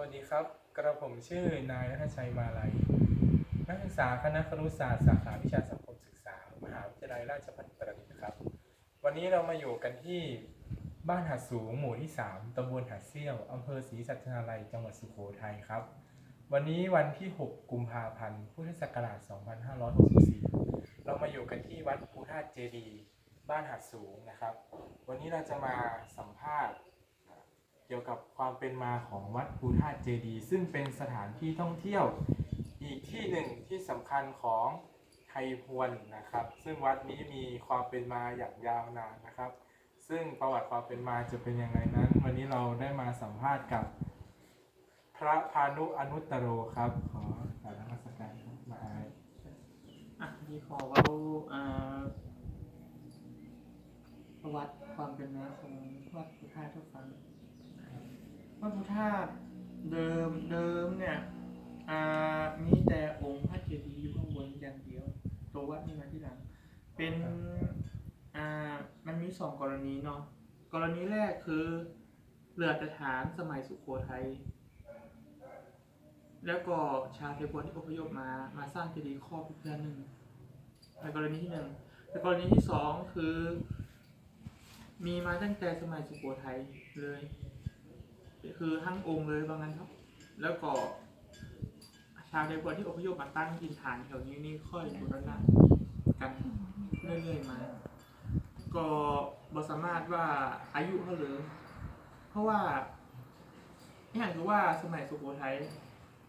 วัสดีครับ กระผมชื่อนายนัทชัยมาลัย นักศึกษาคณะครุศาสตร์สาขาวิชาสังคมศึกษา มหาวิทยาลัยราชภัฏอุตรดิตถ์ครับ วันนี้เรามาอยู่กันที่บ้านหัดสูงหมู่ที่ 3ตำบลหัดเซี่ยวอำเภอศรีสัชนาลัยจังหวัดสุโขทัยครับ วันนี้วันที่ 6 กุมภาพันธ์พุทธศักราช 2564 เรามาอยู่กันที่วัดภูธาตุเจดี บ้านหัดสูงนะครับ วันนี้เราจะมาสัมภาษณ์ กี่ยวกับความเป็นมาของวัดภูธาตุเจดีย์ซึ่งเป็นสถานที่ท่องเที่ยวอีกที่หนึ่งที่สำคัญของไทยพวนนะครับ ซึ่งวัดนี้มีความเป็นมาอย่างยาวนานนะครับ ซึ่งประวัติความเป็นมาจะเป็นยังไงนั้น วันนี้เราได้มาสัมภาษณ์กับพระพานุอนุตตโรครับ ขอกราบนมัสการมาอายอะดีขอเว่าอ่าประวัติความเป็นมาของวัดพุทธาทุกฟัง วัดพุทธาตุเดิมเดิมเนี่ยมีแต่องค์พระเจดีย์อยู่ข้างบนอย่างเดียว ตัววัดนี่มาที่หลัง เป็นมันมีสองกรณีเนาะกรณีแรกคือเรือตฐานสมัยสุโขทัยแล้วก็ชาวเทพวนที่อพยพมามาสร้างเจดีย์ครอบเพื่อนหนึ่งในกรณีที่หนึ่งในกรณีที่สองคือ มีมาตั้งแต่สมัยสุโขทัยเลย คือทั้งองค์เลยบางนั้นครับ แล้วก็ ชาวเทพวนที่อพยพมาตั้งถิ่นฐานแถวนี้นี่ค่อยบูรณะกันเรื่อยๆมา ก็บสามารถว่าอายุเขาเลยเพราะว่าอย่างคือว่าสมัยสุโขทัย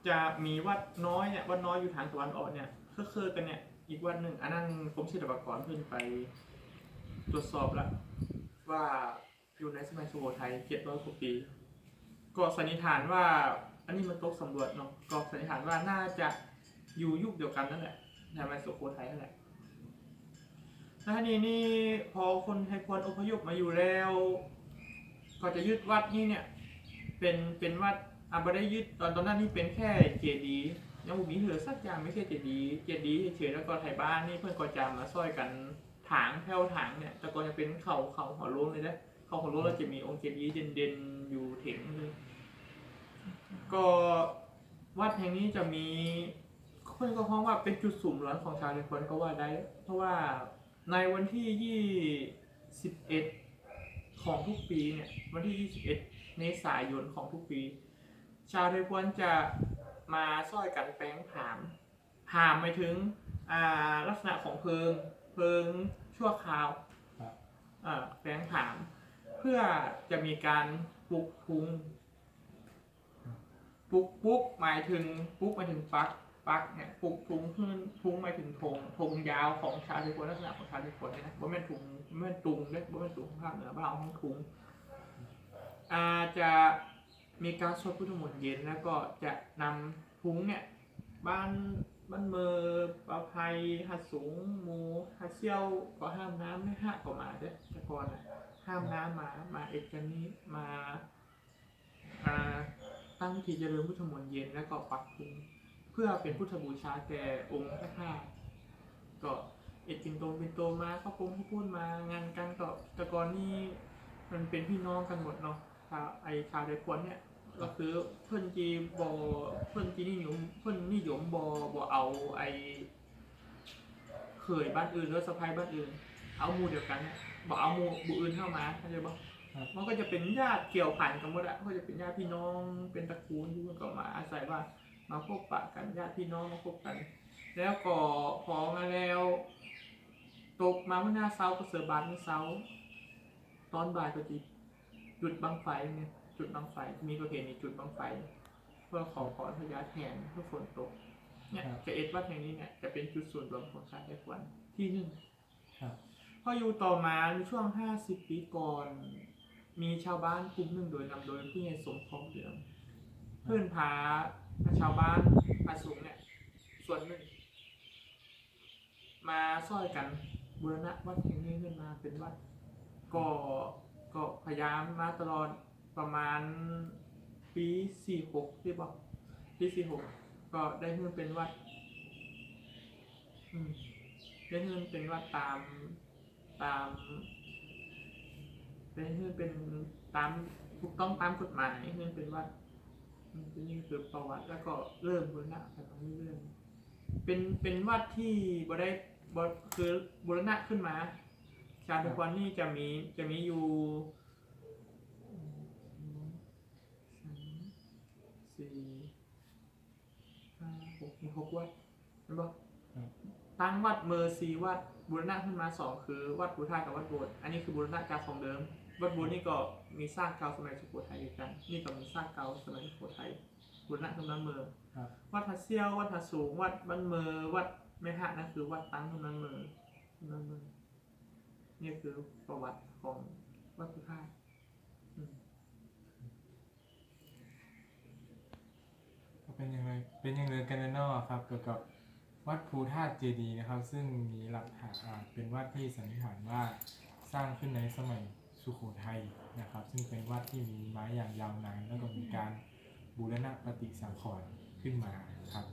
จะมีวัดน้อยเนี่ยวัดน้อยอยู่ทางตะวันออกเนี่ยก็คือกันเนี่ยอีกวัดหนึ่งอันนั้นกรมศิลปากรเพิ่นไปตรวจสอบล้วว่าอยู่ในสมัยสุโขทัยเจ็ดร้อยกว่าปี ก็สันนิษฐานว่า อันนี้มันตกสำรวจเนาะก็สันนิษฐานว่าน่าจะอยู่ยุคเดียวกันนั่นแหละในสมัยสุโขทัยนั่นแหละแล้วทีนี้นี่พอคนไทยพวนอพยพมาอยู่แล้ว ก็จะยึดวัดนี้เนี่ย เป็นเป็นวัดอะไม่ได้ยึดตอนตอนนั้นนี่เป็นแค่เจดีย์ยังมีเหลือสักอย่างไม่ใช่เจดีย์เจดีย์เฉยแล้วก็ไทยบ้านนี่เพื่อนก็จะมาซ้อยกันถางแถวถางเนี่ยแต่ก็จะเป็นเขาเขาหัวโล้นเลยนะเขาหัวโล้นเราจะมีองค์เจดีย์เด่นๆ ก็วัดแห่งนี้จะมีเพื่อนก็ฮ้องว่าเป็นจุดสุ่มร้อนของชาวเนพนก็ว่าได้ เพราะว่าในวันที่ยี่สิบเอ็ดของทุกปีเนี่ยวันที่ยี่สิบเอ็ดเมษายนของทุกปี ชาวไทยพวนจะมาซ้อยกันแปลงผามผามไปถึงอ่าลักษณะของเพิงเพิงชั่วคราวครับอ่าแปลงผาม เพื่อจะมีการปลุกพุง ปลุกปุ๊กหมายถึงปุ๊กหมายถึงปักปักเนี่ยปลุกทุงขึ้นทุงหมายถึงธงธงยาวของชาวไทยพนลักษณะของชาวไทยพนเนี่ยนะบ่แม่นถุงบ่แม่นตุงเด้บ่แม่นตุงภาคเหนือบ้านเราของทุงอาจะมีการสวดพุทธมนต์เย็นแล้วก็จะนำพุงเนี่ยบ้านบ้านเมอปลาภัยหัดสูงหมูหัดเซี่ยวก็ห้ามน้ำไม่ห้าก็มาเด้ต่ก่อนน่ะห้ามน้ำมามาเอกกันนี้มาอ่า ตั้งที่เจริญพุทธมนต์เย็นแล้วก็ปักพุงเพื่อเป็นพุทธบูชาแก่องค์พระธาตก็เอ็ดปินโตปินโตมาเข้าพงเข้าพูดมางานกันก็แต่ก่อนนี่มันเป็นพี่น้องกันหมดเนาะไอชาวไทยพวนเนี่ยก็คือเพื่อนจีบอเพื่อนจีนิยมเพื่อนนิยมบอบอเอาไอเขยบ้านอื่นหรือสะพายบ้านอื่น เอาหมูเดียวกันเนี่ยบอเอาหมูบุอื่นเข้ามาเข้าใจปะ มันก็จะเป็นญาติเกี่ยวพันกันหมดอะก็จะเป็นญาติพี่น้องเป็นตระกูลที่มันก็มาอาศัยว่ามาพบปะกันญาติพี่น้องมาพบกัน แล้วก็พอมาแล้ว ตกมาเมื่อหน้าเซาก็เสือบานเมื่อเซาตอนบ่ายก็จะจุดบังไฟเนี่ยจุดบังไฟมีประเพณีจุดบังไฟ เพื่อขอพรพญาแทนเพื่อฝนตกเนี่ยครับจะเอ็ดวัดแห่งนี้เนี่ยจะเป็นจุดส่วนรวมของชาติไต้หวันที่หนึ่งครับพออยู่ต่อมาในช่วง50ปีก่อน มีชาวบ้านกลุ่มหนึ่งโดยนำโดยผู้ใหญ่สมทองเหลืองเพื่อนพาชาวบ้านอาสูงเนี่ยส่วนหนึ่ง มาซ้อยกันบูรณะวัดแห่งนี้ขึ้นมาเป็นวัดก็ก็พยายามมาตลอดประมาณปีสี่หกที่บอกปีสี่หกก็ได้ขึ้นเป็นวัดได้ขึ้นเป็นวัดตามตาม ได้ขึ้นเป็นตามถูกต้องตามกฎหมายขึ้นเป็นวัดอืมนี่คือประวัติแล้วก็เริ่มบูรณะกันมาเรื่อยๆเป็นเป็นวัดที่บ่ได้บ่คือบูรณะขึ้นมา ชาติทุกวันนี่จะมีจะมีอยู่อืมสามสี่ห้าหกมีหกวัดเห็นปะครับตั้งวัดเมอร์ซีวัดบูรณะขึ้นมาสองคือวัดปูท่ากับวัดโบสถ์อันนี้คือบูรณะการของเดิม วัดโบสถ์นี่ก็มีสร้างเก่าสมัยสุโขทัยอยู่กัน นี่ก็มีสร้างเก่าสมัยสุโขทัยบูรณะขึ้นมาเมอร์ครับวัดพระเซี่ยววัดพระสูง วัดบ้านเมอร์วัดแม่หะนั่นคือวัดตั้งขึ้นมาเมอร์ขึ้นมาเมอร์นี่คือประวัติของวัดปูท่าอืมก็เป็นอย่างไรเป็นอย่างไรกันแน่นอนครับเกี่ยวกับวัดภูธาตุเจดีย์นะครับ ซึ่งมีหลักฐานอ่าเป็นวัดที่สันนิษฐานว่าสร้างขึ้นในสมัย สุโขทัยนะครับ ซึ่งเป็นวัดที่มีไม้อย่างยาวนานแล้วก็มีการบูรณะปฏิสังขรณ์ขึ้นมาครับ